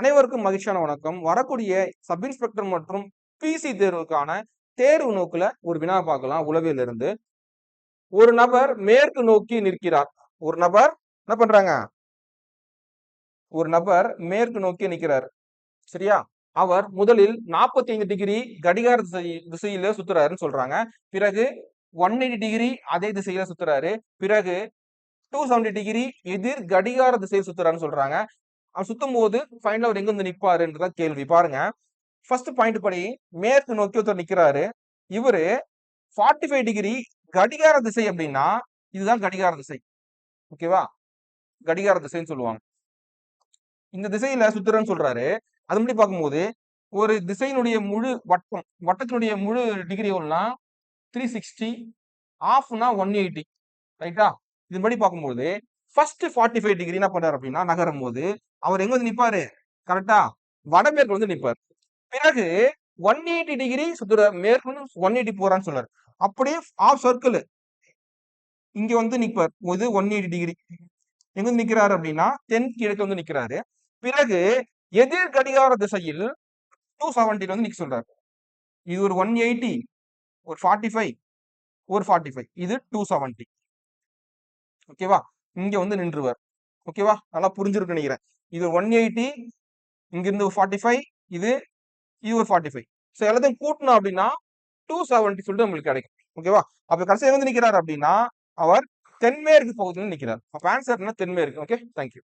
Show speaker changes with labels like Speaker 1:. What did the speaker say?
Speaker 1: அனைவருக்கும் மகிழ்ச்சியான வணக்கம். வரக்கூடிய சப் இன்ஸ்பெக்டர் மற்றும் பிசி தேர்வுக்கான தேர்வு நோக்குல ஒரு வினா பார்க்கலாம் உளவியல் இருந்து ஒரு நபர் மேற்கு நோக்கி நிற்கிறார். ஒரு நபர் என்ன பண்றாங்க? ஒரு நபர் மேற்கு நோக்கி நிற்கிறார். சரியா? அவர் முதலில் 45 ஐந்து டிகிரி கடிகார திசை திசையில சுத்துறாருன்னு சொல்றாங்க. பிறகு ஒன் எயிட்டி டிகிரி அதே திசையில சுத்துறாரு. பிறகு டூ செவன்டி டிகிரி எதிர் கடிகார திசையில் சுத்துறாருன்னு சொல்றாங்க. அவர் சுத்தும் போது ஃபைனல் அவர் எங்க வந்து நிப்பாருன்றத கேள்வி. பாருங்க. ஃபர்ஸ்ட் பாயிண்ட் படி மேற்கு நோக்கி ஒருத்தர் நிக்கிறாரு. இவரு ஃபார்ட்டி ஃபைவ் டிகிரி கடிகார திசை அப்படின்னா இதுதான் கடிகார திசை. ஓகேவா கடிகார திசைன்னு சொல்லுவாங்க. இந்த திசையில சுத்துறேன்னு சொல்றாரு. அது முன்னாடி பார்க்கும்போது ஒரு திசையினுடைய முழு வட்டம் வட்டத்தினுடைய முழு டிகிரி எவ்வளோனா த்ரீ சிக்ஸ்டி ஆஃப்னா ஒன் எயிட்டி ரைட்டா இது மாதிரி பார்க்கும்போது ஃபர்ஸ்ட் ஃபார்ட்டி ஃபைவ் டிகிரி என்ன பண்றாரு அப்படின்னா நகரும் போது அவர் எங்க வந்து நிப்பாரு? கரெக்டா? வடமேற்கு வந்து நிப்பாரு. பிறகு ஒன் எயிட்டி டிகிரி சுத்துற மேற்கு ஒன் எயிட்டி போறான்னு சொல்றாரு அப்படியே ஆஃப் சர்க்கிள் இங்க வந்து நிப்பார். இது ஒன் எயிட்டி டிகிரி எங்க வந்து நிக்கிறாரு அப்படின்னா தென் கிழக்கு வந்து நிக்கிறாரு. பிறகு எதிர் கடிகார திசையில் டூ செவன்டில வந்து நிக்க சொல்றாரு. இது ஒரு ஒன் எயிட்டி ஒரு ஃபார்ட்டி ஃபைவ் ஒரு ஃபார்ட்டி ஃபைவ் இது டூ செவன்டி ஓகேவா? இங்க வந்து நின்றுவார். ஓகேவா நல்லா புரிஞ்சிருக்கு நினைக்கிறேன். இது ஒன் எயிட்டி இங்கிருந்து ஃபார்ட்டி ஃபைவ் இது இது ஒரு ஃபார்ட்டி ஃபைவ் ஸோ எல்லாத்தையும் கூட்டணும் அப்படின்னா டூ செவன்ட்டி சொல்லிட்டு நம்மளுக்கு கிடைக்கும். ஓகேவா அப்போ கடைசியாக வந்து நிற்கிறார் அப்படின்னா அவர் தென்மேற்கு பகுதியில் நிற்கிறார் அப்போ ஆன்சர் என்ன? தென்மேற்கு. Okay thank you